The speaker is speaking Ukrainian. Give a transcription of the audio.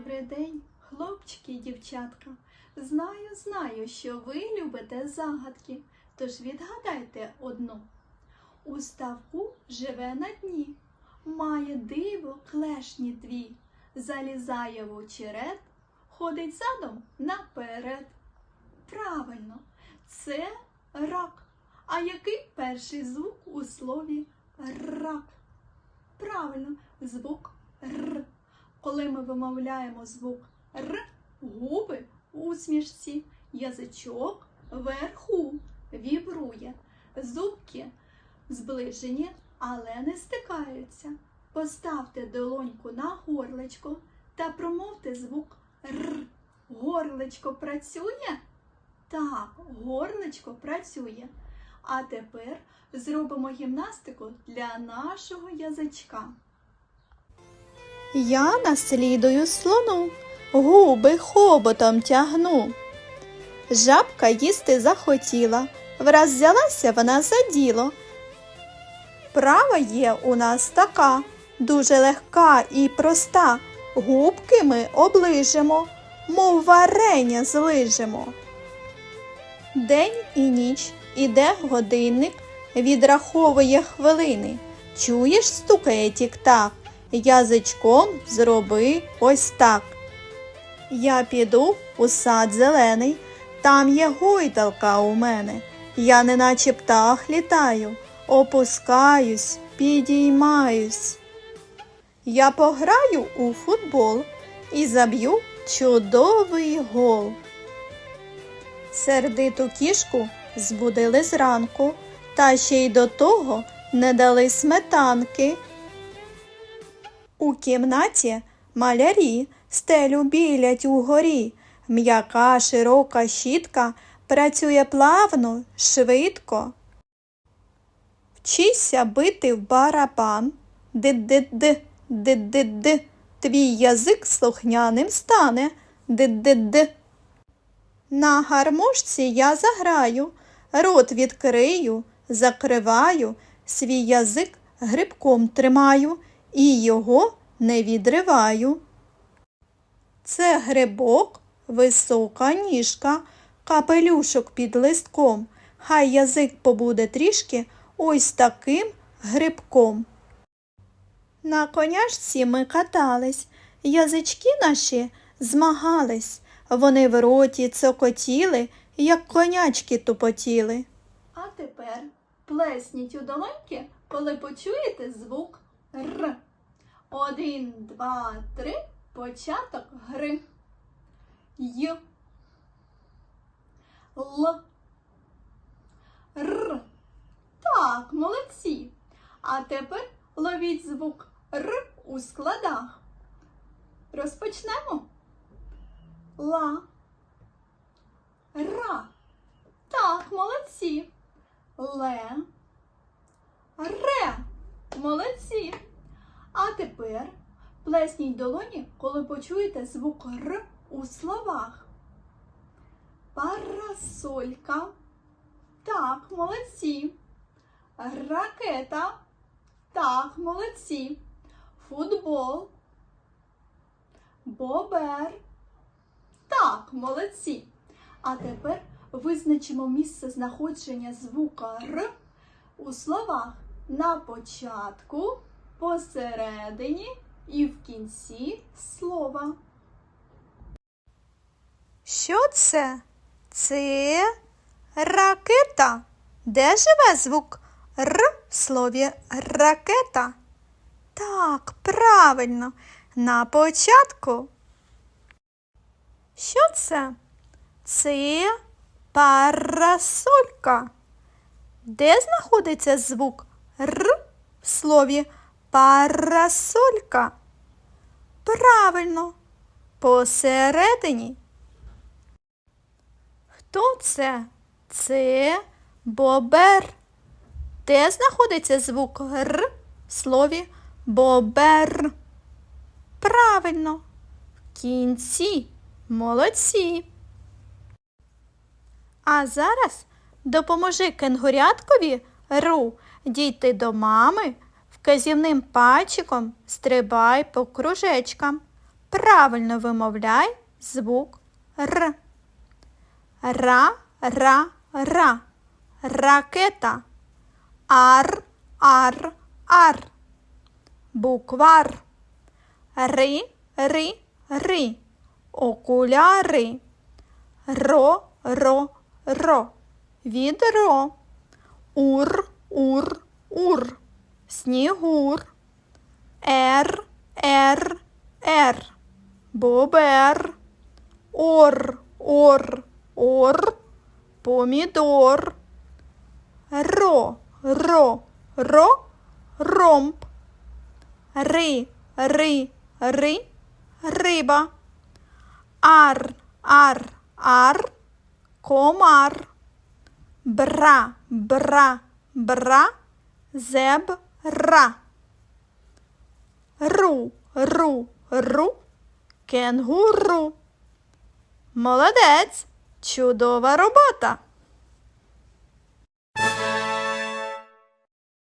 Добрий день, хлопчики і дівчатка. Знаю, знаю, що ви любите загадки, тож відгадайте одну. У ставку живе на дні, має диво клешні дві, залізає в очерет, ходить задом наперед. Правильно, це рак. А який перший звук у слові рак? Правильно, звук р. Коли ми вимовляємо звук р, губи в усмішці, язичок вверху вібрує, зубки зближені, але не стикаються. Поставте долоньку на горлечко та промовте звук р. Горлечко працює? Так, горлечко працює. А тепер зробимо гімнастику для нашого язичка. Я наслідую слону, губи хоботом тягну. Жабка їсти захотіла, враз взялася вона за діло. Права є у нас така, дуже легка і проста. Губки ми оближемо, мов варення злижемо. День і ніч іде годинник, відраховує хвилини. Чуєш, стукає тік-так, язичком зроби ось так. Я піду у сад зелений, там є гойдалка у мене. Я неначе птах літаю, опускаюсь, підіймаюсь. Я пограю у футбол і заб'ю чудовий гол. Сердиту кішку збудили зранку, та ще й до того не дали сметанки. У кімнаті малярі стелю білять угорі. М'яка широка щітка працює плавно, швидко. Вчися бити в барабан. Ди-ди-ди, ди-ди-ди. Твій язик слухняним стане. Ди-ди-ди. На гармошці я заграю, рот відкрию, закриваю, свій язик грибком тримаю і його не відриваю. Це грибок, висока ніжка, капелюшок під листком. Хай язик побуде трішки ось таким грибком. На коняшці ми катались, язички наші змагались. Вони в роті цокотіли, як конячки тупотіли. А тепер плесніть у долоньки, коли почуєте звук Р. Один, два, три. Початок гри. Й. Л. Р. Так, молодці. А тепер ловіть звук Р у складах. Розпочнемо. Ла. Ра. Так, молодці. Ле. Ре. Молодці. А тепер плесніть долоні, коли почуєте звук Р у словах. Парасолька. Так, молодці. Ракета. Так, молодці. Футбол. Бобер. Так, молодці. А тепер визначимо місце знаходження звука Р у словах на початку, посередині і в кінці слова. Що це? Це ракета. Де живе звук Р в слові ракета? Так, правильно, на початку. Що це? Це парасолька. Де знаходиться звук Р в слові парасолька? Правильно, посередині. Хто це? Це бобер. Де знаходиться звук Р в слові бобер? Правильно, в кінці. Молодці. А зараз допоможи кенгуряткові Ру дійти до мами, вказівним пальчиком стрибай по кружечкам. Правильно вимовляй звук Р. Ра, ра, ра. Ракета. Ар, ар, ар. Буквар. Ри, ри, ри. Окуляри. Ро, ро, ро. Відро. Ур, ур, ур. Снігур. Р, р, р. Бобер. Ор, ор, ор. Помідор. Ро, ро, ро. Ромб. Ри, ри, ри. Риба. Ар, ар, ар. Комар. Бра, бра, бра. Зебра. Ру, ру, ру. Кенгуру. Молодець. Чудова робота.